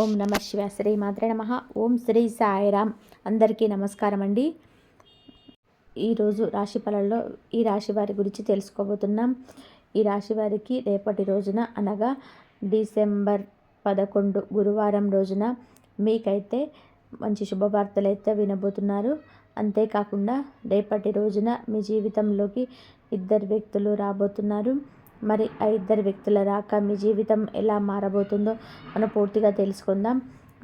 ఓం నమ శివ శ్రీ మాత్రే నమ. ఓం శ్రీ సాయిరామ్ అందరికీ నమస్కారం అండి. ఈరోజు రాశి ఫలంలో ఈ రాశి వారి గురించి తెలుసుకోబోతున్నాం. ఈ రాశి వారికి రేపటి రోజున అనగా డిసెంబర్ పదకొండు గురువారం రోజున మీకైతే మంచి శుభవార్తలు అయితే వినబోతున్నారు. అంతేకాకుండా రేపటి రోజున మీ జీవితంలోకి ఇద్దరు వ్యక్తులు రాబోతున్నారు. మరి ఆ ఇద్దరు వ్యక్తుల రాక మీ జీవితం ఎలా మారబోతుందో మనం పూర్తిగా తెలుసుకుందాం.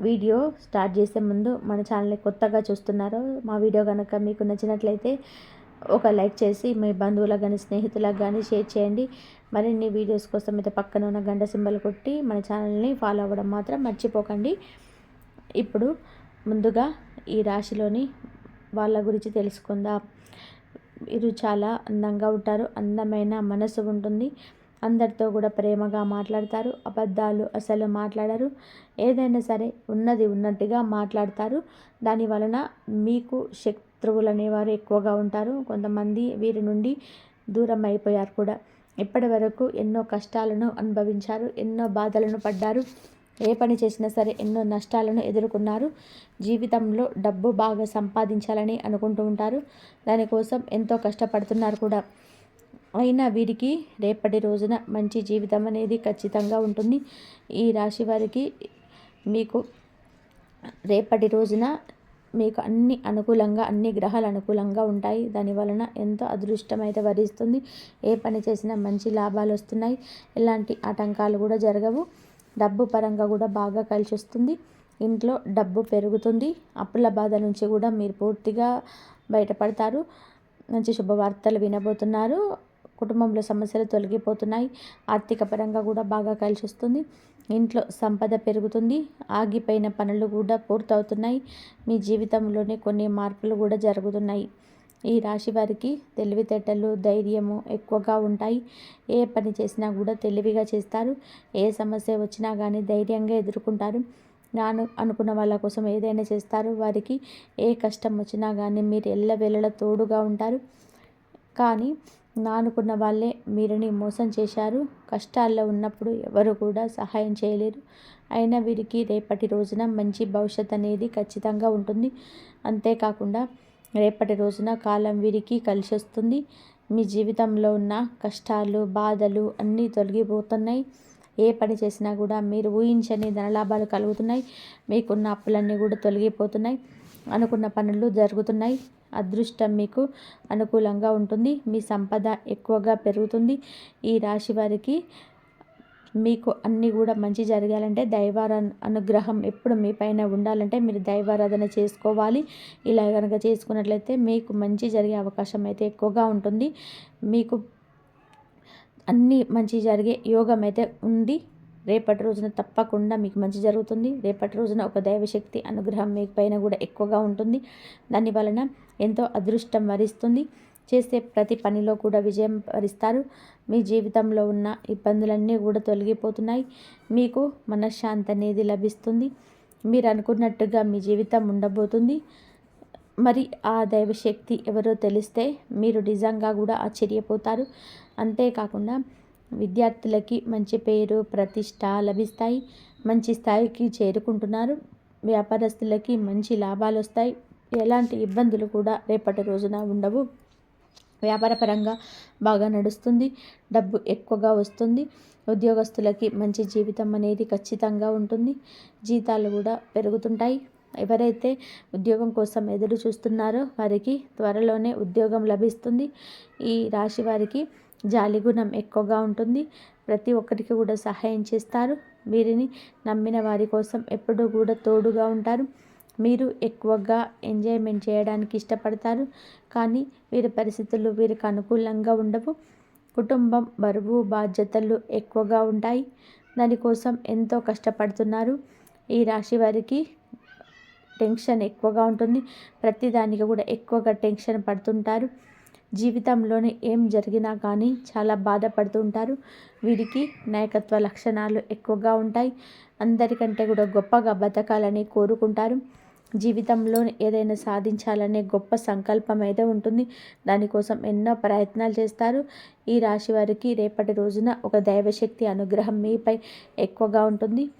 వీడియో స్టార్ట్ చేసే ముందు మన ఛానల్ని కొత్తగా చూస్తున్నారో మా వీడియో కనుక మీకు నచ్చినట్లయితే ఒక లైక్ చేసి మీ బంధువులకు కానీ స్నేహితులకు కానీ షేర్ చేయండి. మరిన్ని వీడియోస్ కోసం అయితే పక్కన ఉన్న గంట సింబల్ కొట్టి మన ఛానల్ని ఫాలో అవ్వడం మాత్రం మర్చిపోకండి. ఇప్పుడు ముందుగా ఈ రాశిలోని వాళ్ళ గురించి తెలుసుకుందాం. వీరు చాలా అందంగా ఉంటారు. అందమైన మనసు ఉంటుంది. అందరితో కూడా ప్రేమగా మాట్లాడతారు. అబద్ధాలు అసలు మాట్లాడరు. ఏదైనా సరే ఉన్నది ఉన్నట్టుగా మాట్లాడతారు. దాని వలన మీకు శత్రువులు అనేవారు ఎక్కువగా ఉంటారు. కొంతమంది వీరి నుండి దూరం అయిపోయారు కూడా. ఇప్పటి వరకు ఎన్నో కష్టాలను అనుభవించారు. ఎన్నో బాధలను పడ్డారు. ఏ పని చేసినా సరే ఎన్నో నష్టాలను ఎదుర్కొన్నారు. జీవితంలో డబ్బు బాగా సంపాదించాలని అనుకుంటూ ఉంటారు. దానికోసం ఎంతో కష్టపడుతున్నారు కూడా. అయినా వీరికి రేపటి రోజున మంచి జీవితం అనేది ఖచ్చితంగా ఉంటుంది. ఈ రాశి వారికి మీకు రేపటి రోజున మీకు అన్ని అనుకూలంగా అన్ని గ్రహాలు అనుకూలంగా ఉంటాయి. దాని వలన ఎంతో అదృష్టం అయితే వరిస్తుంది. ఏ పని చేసినా మంచి లాభాలు వస్తున్నాయి. ఎలాంటి ఆటంకాలు కూడా జరగవు. డబ్బు పరంగా కూడా బాగా కలిసి వస్తుంది ఇంట్లో డబ్బు పెరుగుతుంది. అప్పుల బాధ నుంచి కూడా మీరు పూర్తిగా బయటపడతారు. మంచి శుభవార్తలు వినబోతున్నారు. కుటుంబంలో సమస్యలు తొలగిపోతున్నాయి. ఆర్థిక పరంగా కూడా బాగా కలిసి వస్తుంది ఇంట్లో సంపద పెరుగుతుంది. ఆగిపోయిన పనులు కూడా పూర్తవుతున్నాయి. మీ జీవితంలోనే కొన్ని మార్పులు కూడా జరుగుతున్నాయి. ఈ రాశి వారికి తెలివితేటలు ధైర్యము ఎక్కువగా ఉంటాయి. ఏ పని చేసినా కూడా తెలివిగా చేస్తారు. ఏ సమస్య వచ్చినా కానీ ధైర్యంగా ఎదుర్కొంటారు. నాను అనుకున్న వాళ్ళ కోసం ఏదైనా చేస్తారు. వారికి ఏ కష్టం వచ్చినా కానీ మీరు ఎల్లవేళలా తోడుగా ఉంటారు. కానీ నానుకున్న వాళ్ళే మీరుని మోసం చేశారు. కష్టాల్లో ఉన్నప్పుడు ఎవరు కూడా సహాయం చేయలేరు. అయినా వీరికి రేపటి రోజున మంచి భవిష్యత్ అనేది ఖచ్చితంగా ఉంటుంది. అంతేకాకుండా రేపటి రోజున కాలం వీరికి కలిసి వస్తుంది మీ జీవితంలో ఉన్న కష్టాలు బాధలు అన్నీ తొలగిపోతున్నాయి. ఏ పని చేసినా కూడా మీరు ఊహించని ధనలాభాలు కలుగుతున్నాయి. మీకున్న అప్పులన్నీ కూడా తొలగిపోతున్నాయి. అనుకున్న పనులు జరుగుతున్నాయి. అదృష్టం మీకు అనుకూలంగా ఉంటుంది. మీ సంపద ఎక్కువగా పెరుగుతుంది. ఈ రాశి వారికి మీకు అన్నీ కూడా మంచి జరగాలంటే దైవార అనుగ్రహం ఎప్పుడు మీ పైన ఉండాలంటే మీరు దైవారాధన చేసుకోవాలి. ఇలా కనుక చేసుకున్నట్లయితే మీకు మంచి జరిగే అవకాశం అయితే ఎక్కువగా ఉంటుంది. మీకు అన్నీ మంచి జరిగే యోగం అయితే ఉంది. రేపటి రోజున తప్పకుండా మీకు మంచి జరుగుతుంది. రేపటి రోజున ఒక దైవశక్తి అనుగ్రహం మీ పైన కూడా ఎక్కువగా ఉంటుంది. దాని వలన ఎంతో అదృష్టం వరిస్తుంది. చేసే ప్రతి పనిలో కూడా విజయం భరిస్తారు మీ జీవితంలో ఉన్న ఇబ్బందులన్నీ కూడా తొలగిపోతున్నాయి. మీకు మనశ్శాంతి అనేది లభిస్తుంది. మీరు అనుకున్నట్టుగా మీ జీవితం ఉండబోతుంది. మరి ఆ దైవశక్తి ఎవరో తెలిస్తే మీరు నిజంగా కూడా ఆశ్చర్యపోతారు. అంతేకాకుండా విద్యార్థులకి మంచి పేరు ప్రతిష్ట లభిస్తాయి. మంచి స్థాయికి చేరుకుంటున్నారు. వ్యాపారస్తులకి మంచి లాభాలు వస్తాయి. ఎలాంటి ఇబ్బందులు కూడా రేపటి రోజున ఉండవు. వ్యాపారపరంగా బాగా నడుస్తుంది. డబ్బు ఎక్కువగా వస్తుంది. ఉద్యోగస్తులకి మంచి జీవితం అనేది ఖచ్చితంగా ఉంటుంది. జీతాలు కూడా పెరుగుతుంటాయి. ఎవరైతే ఉద్యోగం కోసం ఎదురు చూస్తున్నారో వారికి త్వరలోనే ఉద్యోగం లభిస్తుంది. ఈ రాశి వారికి జాలిగుణం ఎక్కువగా ఉంటుంది. ప్రతి ఒక్కరికి కూడా సహాయం చేస్తారు. వీరిని నమ్మిన వారి కోసం ఎప్పుడూ కూడా తోడుగా ఉంటారు. మీరు ఎక్కువగా ఎంజాయ్మెంట్ చేయడానికి ఇష్టపడతారు. కానీ వీరి పరిస్థితులు వీరికి అనుకూలంగా ఉండవు. కుటుంబం బరువు బాధ్యతలు ఎక్కువగా ఉంటాయి. దానికోసం ఎంతో కష్టపడుతున్నారు. ఈ రాశి వారికి టెన్షన్ ఎక్కువగా ఉంటుంది. ప్రతిదానికి కూడా ఎక్కువగా టెన్షన్ పడుతుంటారు. జీవితంలోనే ఏం జరిగినా కానీ చాలా బాధపడుతుంటారు వీరికి నాయకత్వ లక్షణాలు ఎక్కువగా ఉంటాయి. అందరికంటే కూడా గొప్పగా బతకాలని కోరుకుంటారు. జీవితంలో ఏదైనా సాధించాలనే గొప్ప సంకల్పం అయితే ఉంటుంది. దానికోసం ఎన్నో ప్రయత్నాలు చేస్తారు. ఈ రాశి వారికి రేపటి రోజున ఒక దైవశక్తి అనుగ్రహం మీపై ఎక్కువగా ఉంటుంది.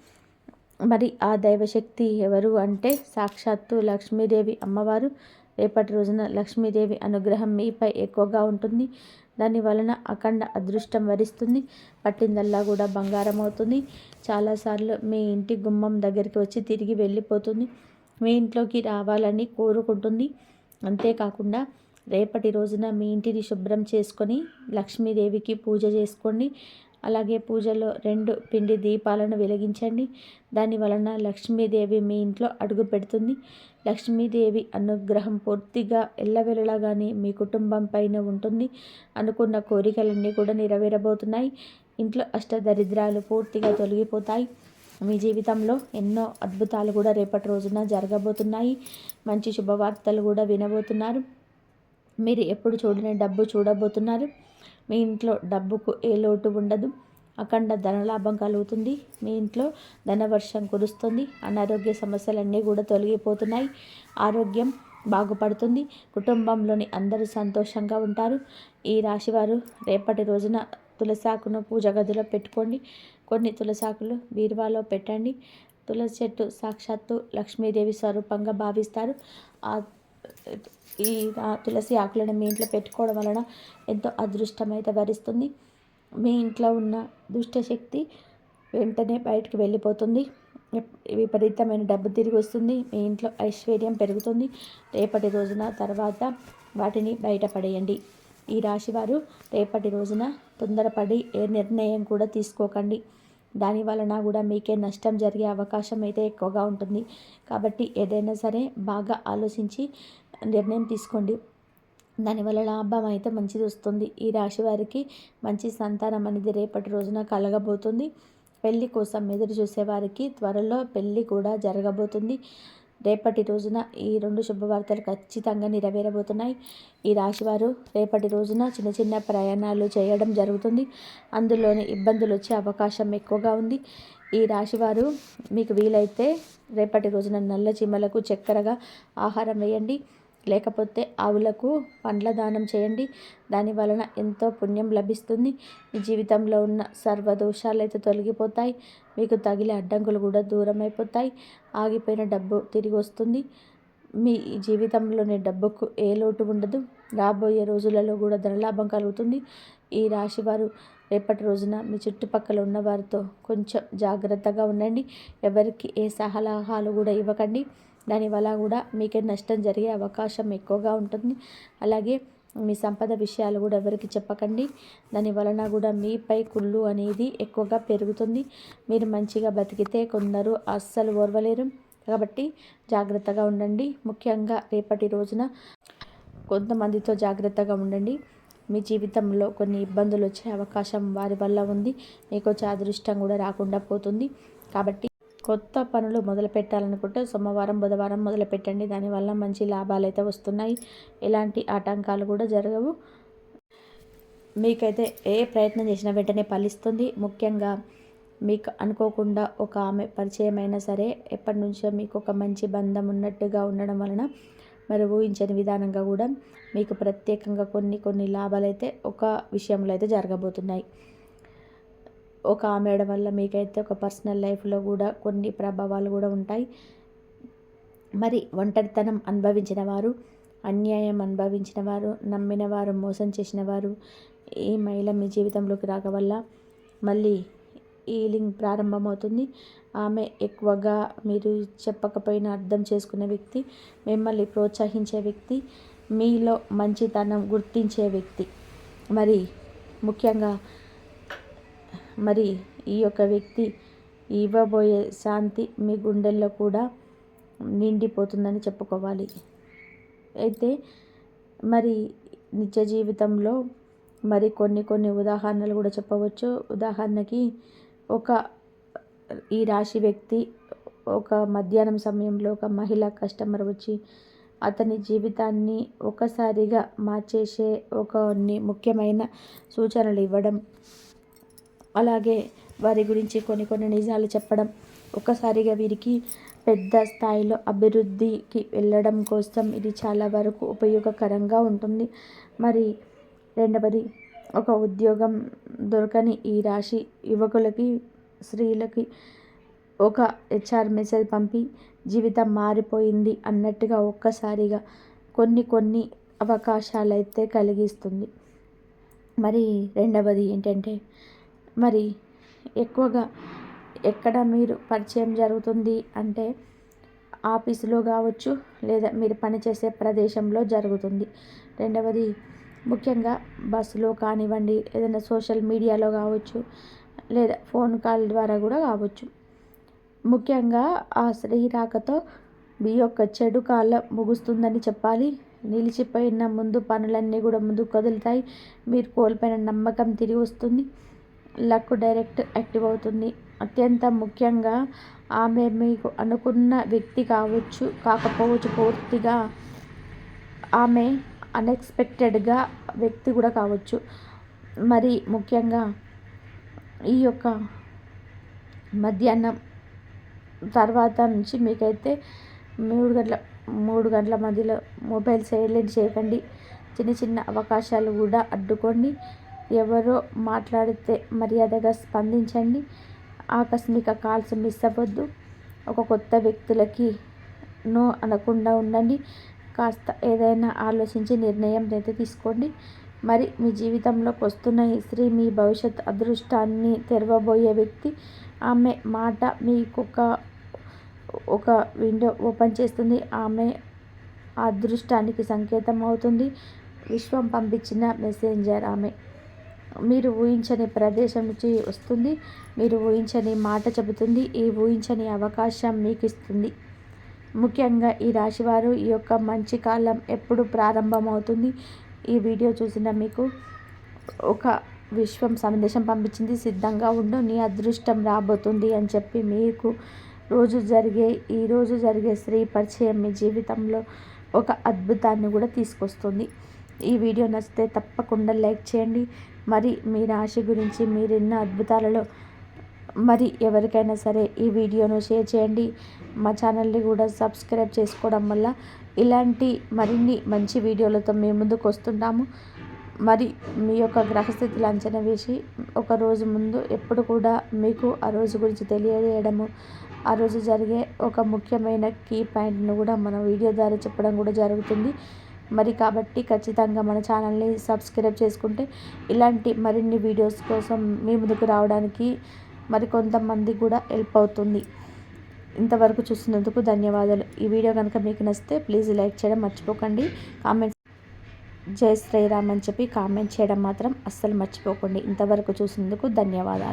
మరి ఆ దైవశక్తి ఎవరు అంటే సాక్షాత్తు లక్ష్మీదేవి అమ్మవారు. రేపటి రోజున లక్ష్మీదేవి అనుగ్రహం మీపై ఎక్కువగా ఉంటుంది. దాని వలన అఖండ అదృష్టం వరిస్తుంది. పట్టిందల్లా కూడా బంగారం అవుతుంది. చాలాసార్లు మీ ఇంటి గుమ్మం దగ్గరికి వచ్చి తిరిగి వెళ్ళిపోతుంది. మీ ఇంట్లోకి రావాలని కోరుకుంటుంది. అంతేకాకుండా రేపటి రోజున మీ ఇంటిని శుభ్రం చేసుకొని లక్ష్మీదేవికి పూజ చేసుకోండి. అలాగే పూజలో రెండు పిండి దీపాలను వెలిగించండి. దాని వలన లక్ష్మీదేవి మీ ఇంట్లో అడుగు పెడుతుంది. లక్ష్మీదేవి అనుగ్రహం పూర్తిగా ఎల్లవెల్లగానే మీ కుటుంబం పైన ఉంటుంది. అనుకున్న కోరికలన్నీ కూడా నెరవేరబోతున్నాయి. ఇంట్లో అష్టదరిద్రాలు పూర్తిగా తొలగిపోతాయి. మీ జీవితంలో ఎన్నో అద్భుతాలు కూడా రేపటి రోజున జరగబోతున్నాయి. మంచి శుభవార్తలు కూడా వినబోతున్నారు. మీరు ఎప్పుడు చూడని డబ్బు చూడబోతున్నారు. మీ ఇంట్లో డబ్బుకు ఏ లోటు ఉండదు. అఖండ ధనలాభం కలుగుతుంది. మీ ఇంట్లో ధనవర్షం కురుస్తుంది. అనారోగ్య సమస్యలన్నీ కూడా తొలగిపోతున్నాయి. ఆరోగ్యం బాగుపడుతుంది. కుటుంబంలోని అందరూ సంతోషంగా ఉంటారు. ఈ రాశివారు రేపటి రోజున తులసాకును పూజ గదిలో పెట్టుకోండి. కొన్ని తులసాకులు బీరువాలో పెట్టండి. తులసి చెట్టు సాక్షాత్తు లక్ష్మీదేవి స్వరూపంగా భావిస్తారు. ఆ ఈ తులసి ఆకులను మీ ఇంట్లో పెట్టుకోవడం వలన ఎంతో అదృష్టం అయితే భరిస్తుంది మీ ఇంట్లో ఉన్న దుష్టశక్తి వెంటనే బయటకు వెళ్ళిపోతుంది. విపరీతమైన డబ్బు తిరిగి వస్తుంది. మీ ఇంట్లో ఐశ్వర్యం పెరుగుతుంది. రేపటి రోజున తర్వాత వాటిని బయటపడేయండి. ఈ రాశివారు రేపటి రోజున తొందరపడి ఏ నిర్ణయం కూడా తీసుకోకండి. దాని వలన కూడా మీకే నష్టం జరిగే అవకాశం అయితే ఎక్కువగా ఉంటుంది. కాబట్టి ఏదైనా సరే బాగా ఆలోచించి నిర్ణయం తీసుకోండి. దానివల్ల లాభం అయితే మంచిది వస్తుంది. ఈ రాశి వారికి మంచి సంతానం అనేది రేపటి రోజున కలగబోతుంది. పెళ్ళి కోసం ఎదురు చూసేవారికి త్వరలో పెళ్ళి కూడా జరగబోతుంది. రేపటి రోజున ఈ రెండు శుభవార్తలు ఖచ్చితంగా నెరవేరబోతున్నాయి. ఈ రాశివారు రేపటి రోజున చిన్న చిన్న ప్రయాణాలు చేయడం జరుగుతుంది. అందులోని ఇబ్బందులు వచ్చే అవకాశం ఎక్కువగా ఉంది. ఈ రాశివారు మీకు వీలైతే రేపటి రోజున నల్ల చీమలకు చక్కెరగా ఆహారం వేయండి. లేకపోతే ఆవులకు పండ్ల దానం చేయండి. దాని వలన ఎంతో పుణ్యం లభిస్తుంది. మీ జీవితంలో ఉన్న సర్వ అయితే తొలగిపోతాయి. మీకు తగిలే అడ్డంకులు కూడా దూరం అయిపోతాయి ఆగిపోయిన డబ్బు తిరిగి వస్తుంది. మీ జీవితంలోని డబ్బుకు ఏ లోటు ఉండదు. రాబోయే రోజులలో కూడా ధనలాభం కలుగుతుంది. ఈ రాశి వారు రేపటి రోజున మీ చుట్టుపక్కల ఉన్న వారితో కొంచెం జాగ్రత్తగా ఉండండి. ఎవరికి ఏ సలహాలు కూడా ఇవ్వకండి. దానివల్ల కూడా మీకే నష్టం జరిగే అవకాశం ఎక్కువగా ఉంటుంది. అలాగే మీ సంపద విషయాలు కూడా ఎవరికి చెప్పకండి. దాని వలన కూడా మీపై కుళ్ళు అనేది ఎక్కువగా పెరుగుతుంది. మీరు మంచిగా బతికితే కొందరు అస్సలు ఓర్వలేరు. కాబట్టి జాగ్రత్తగా ఉండండి. ముఖ్యంగా రేపటి రోజున కొంతమందితో జాగ్రత్తగా ఉండండి. మీ జీవితంలో కొన్ని ఇబ్బందులు వచ్చే అవకాశం వారి వల్ల ఉంది. మీకు అదృష్టం కూడా రాకుండా పోతుంది. కాబట్టి కొత్త పనులు మొదలు పెట్టాలనుకుంటే సోమవారం బుధవారం మొదలు పెట్టండి దానివల్ల మంచి లాభాలు అయితే వస్తున్నాయి. ఎలాంటి ఆటంకాలు కూడా జరగవు. మీకైతే ఏ ప్రయత్నం చేసినా వెంటనే ఫలిస్తుంది. ముఖ్యంగా మీకు అనుకోకుండా ఒక ఆమె పరిచయం అయినా సరే ఎప్పటి నుంచో మీకు ఒక మంచి బంధం ఉన్నట్టుగా ఉండడం వలన మరి ఊహించని విధానంగా కూడా మీకు ప్రత్యేకంగా కొన్ని కొన్ని లాభాలు అయితే ఒక విషయంలో అయితే జరగబోతున్నాయి. ఒక ఆమెడ వల్ల మీకైతే ఒక పర్సనల్ లైఫ్లో కూడా కొన్ని ప్రభావాలు కూడా ఉంటాయి. మరి ఒంటరితనం అనుభవించిన వారు అన్యాయం అనుభవించిన వారు నమ్మిన వారు మోసం చేసిన వారు ఈ మహిళ మీ జీవితంలోకి రాక వల్ల మళ్ళీ ఈలింగ్ ప్రారంభమవుతుంది. ఆమె ఎక్కువగా మీరు చెప్పకపోయినా అర్థం చేసుకునే వ్యక్తి మిమ్మల్ని ప్రోత్సహించే వ్యక్తి మీలో మంచితనం గుర్తించే వ్యక్తి. మరి ముఖ్యంగా మరి ఈ యొక్క వ్యక్తి ఇవ్వబోయే శాంతి మీ గుండెల్లో కూడా నిండిపోతుందని చెప్పుకోవాలి. అయితే మరి నిత్య జీవితంలో మరి కొన్ని కొన్ని ఉదాహరణలు కూడా చెప్పవచ్చు. ఉదాహరణకి ఒక ఈ రాశి వ్యక్తి ఒక మధ్యాహ్నం సమయంలో ఒక మహిళ కస్టమర్ వచ్చి అతని జీవితాన్ని ఒకసారిగా మార్చేసే ఒక ముఖ్యమైన సూచనలు ఇవ్వడం అలాగే వారి గురించి కొన్ని కొన్ని నిజాలు చెప్పడం. ఒక్కసారిగా వీరికి పెద్ద స్థాయిలో అభివృద్ధికి వెళ్ళడం కోసం ఇది చాలా వరకు ఉపయోగకరంగా ఉంటుంది. మరి రెండవది ఒక ఉద్యోగం దొరకని ఈ రాశి యువకులకి స్త్రీలకి ఒక హెచ్ఆర్ మెసేజ్ పంపి జీవితం మారిపోయింది అన్నట్టుగా ఒక్కసారిగా కొన్ని కొన్ని అవకాశాలు అయితే కలిగిస్తుంది. మరి రెండవది ఏంటంటే మరి ఎక్కువగా ఎక్కడ మీరు పరిచయం జరుగుతుంది అంటే ఆఫీసులో కావచ్చు లేదా మీరు పనిచేసే ప్రదేశంలో జరుగుతుంది. రెండవది ముఖ్యంగా బస్సులో కానివ్వండి ఏదైనా సోషల్ మీడియాలో కావచ్చు లేదా ఫోన్ కాల్ ద్వారా కూడా కావచ్చు. ముఖ్యంగా ఆ స్త్రీ రాకతో మీ యొక్క చెడు కాలం ముగుస్తుందని చెప్పాలి. నిలిచిపోయిన ముందు పనులన్నీ కూడా ముందుకు కదులుతాయి. మీరు కోల్పోయిన నమ్మకం తిరిగి వస్తుంది. లక్ డైరెక్ట్ యాక్టివ్ అవుతుంది. అత్యంత ముఖ్యంగా ఆమె మీకు అనుకున్న వ్యక్తి కావచ్చు కాకపోవచ్చు పూర్తిగా ఆమె అన్ఎక్స్పెక్టెడ్గా వ్యక్తి కూడా కావచ్చు. మరి ముఖ్యంగా ఈ యొక్క మధ్యాహ్నం తర్వాత నుంచి మీకైతే మూడు గంటల మూడు గంటల మధ్యలో మొబైల్ సైలెంట్ చేయకండి. చిన్న చిన్న అవకాశాలు కూడా అడ్డుకోండి ఎవరో మాట్లాడితే మర్యాదగా స్పందించండి. ఆకస్మిక కాల్స్ మిస్ అవ్వద్దు. ఒక కొత్త వ్యక్తులకి నో అనకుండా ఉండండి. కాస్త ఏదైనా ఆలోచించి నిర్ణయం అయితే తీసుకోండి. మరి మీ జీవితంలోకి వస్తున్న ఈ స్త్రీ మీ భవిష్యత్ అదృష్టాన్ని తెరవబోయే వ్యక్తి ఆమె మాట మీకొక ఒక ఒక విండో ఓపెన్ చేస్తుంది. ఆమె అదృష్టానికి సంకేతం అవుతుంది. విశ్వం పంపించిన మెసేంజర్ ఆమె. మీరు ఊహించని ప్రదేశం నుంచి వస్తుంది మీరు ఊహించని మాట చెబుతుంది ఈ ఊహించని అవకాశం మీకు ఇస్తుంది ముఖ్యంగా ఈ రాశివారు ఈ యొక్క మంచి కాలం ఎప్పుడు ప్రారంభమవుతుంది? ఈ వీడియో చూసిన మీకు ఒక విశ్వం సందేశం పంపించింది సిద్ధంగా ఉండు నీ అదృష్టం రాబోతుంది అని చెప్పి మీకు రోజు జరిగే ఈరోజు జరిగే స్త్రీ పరిచయం మీ జీవితంలో ఒక అద్భుతాన్ని కూడా తీసుకొస్తుంది. ఈ వీడియో నచ్చితే తప్పకుండా లైక్ చేయండి మరి మీ రాశి గురించి మీరున్న అద్భుతాలలో మరి ఎవరికైనా సరే ఈ వీడియోను షేర్ చేయండి. మా ఛానల్ని కూడా సబ్స్క్రైబ్ చేసుకోవడం వల్ల ఇలాంటి మరిన్ని మంచి వీడియోలతో మేము ముందుకు వస్తుంటాము. మరి మీ యొక్క గ్రహస్థితులు అంచనా వేసి ఒక రోజు ముందు ఎప్పుడు కూడా మీకు ఆ రోజు గురించి తెలియజేయడము ఆ రోజు జరిగే ఒక ముఖ్యమైన కీ పాయింట్ను కూడా మన వీడియో ద్వారా చెప్పడం కూడా జరుగుతుంది. మరి కాబట్టి ఖచ్చితంగా మన ఛానల్ని సబ్స్క్రైబ్ చేసుకుంటే ఇలాంటి మరిన్ని వీడియోస్ కోసం మీ ముందుకు రావడానికి మరి కొంతమంది కూడా హెల్ప్ అవుతుంది. ఇంతవరకు చూసినందుకు ధన్యవాదాలు. ఈ వీడియో కనుక మీకు నచ్చితే ప్లీజ్ లైక్ చేయడం మర్చిపోకండి. కామెంట్స్ జై శ్రీరామ్ అని చెప్పి కామెంట్ చేయడం మాత్రం అస్సలు మర్చిపోకండి. ఇంతవరకు చూసినందుకు ధన్యవాదాలు.